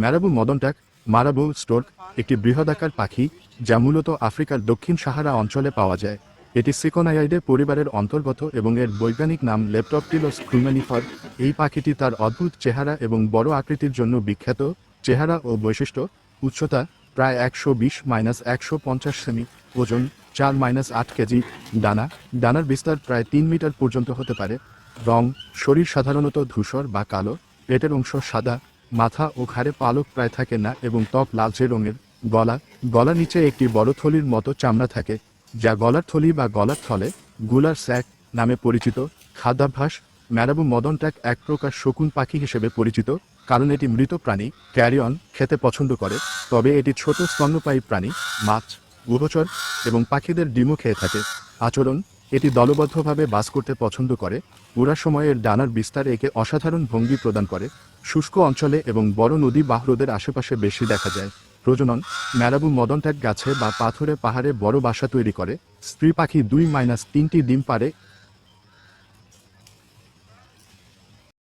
ম্যারাবু মদনটাক মারাবু স্টোর্ক, একটি বৃহদাকার পাখি যা মূলত আফ্রিকার দক্ষিণ সাহারা অঞ্চলে পাওয়া যায়। এটি সিকোনাইডে পরিবারের অন্তর্গত এবং এর বৈজ্ঞানিক নাম লেপটপটিলোস ক্রুমেনিফর এই পাখিটি তার অদ্ভুত চেহারা এবং বড় আকৃতির জন্য বিখ্যাত। চেহারা ও বৈশিষ্ট্য, উচ্চতা প্রায় একশো বিশ মাইনাস একশো পঞ্চাশ সেমি, ওজন চার মাইনাস আট কেজি, ডানা, ডানার বিস্তার প্রায় তিন মিটার পর্যন্ত হতে পারে। রং, শরীর সাধারণত ধূসর বা কালো, পেটের অংশ সাদা মাথা ও ঘাড়ে পালক প্রায় থাকে না এবং ত্বক লালচে রঙের। গলা গলা নিচে একটি বড় থলির মতো চামড়া থাকে, যা গলার থলি বা গলার থলে, গুলার স্যাক নামে পরিচিত। খাদ্যাভ্যাস, ম্যারাবু মদন ট্যাক এক প্রকার শকুন পাখি হিসেবে পরিচিত, কারণ এটি মৃত প্রাণী ক্যারিয়ন খেতে পছন্দ করে। তবে এটি ছোট স্তন্যপায়ী প্রাণী, মাছ, উভচর এবং পাখিদের ডিমও খেয়ে থাকে। আচরণ এটি দলবদ্ধভাবে বাস করতে পছন্দ করে। উড়ার সময়ের ডানার বিস্তার একে অসাধারণ ভঙ্গি প্রদান করে। শুষ্ক অঞ্চলে এবং বড় নদী বা আশেপাশে বেশি দেখা যায়। প্রজনন, ম্যারাবু মদনট্যাট গাছে বা পাথরে পাহাড়ে বড় বাসা তৈরি করে। স্ত্রী পাখি দুই মাইনাস তিনটি ডিম পারে